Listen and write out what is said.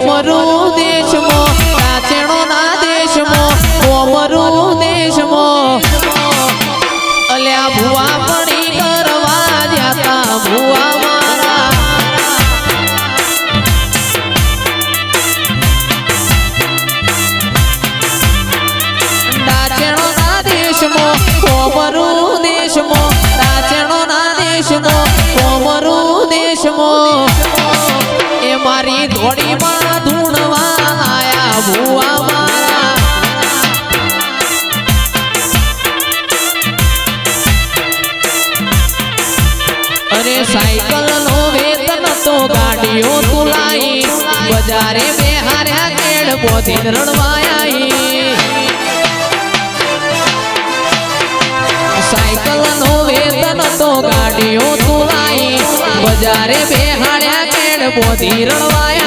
કોમરું દેશમાં, કાચેણો ના દેશમાં કોમરું દેશમાં. અલ્યા ભુવા પડી કરવા જાતા ભુવા મારા. ડાચેણો ના દેશમાં કોમરું દેશમાં ડાચેણો ના દેશમાં કોમરું દેશમાં. મારી ધોડીમાં ધૂણવા આયા ભુવા મારા. અરે સાયકલ નો વેતન તો ગાડીઓ તુલાઈ, બજારે બેહાર્યા કેડ પોતી રણવાયા સાયકલ નો વેતન તો ગાડીઓ તુલાઈ, બજારે બેહાડ્યા કેડ પોતી રણવાયા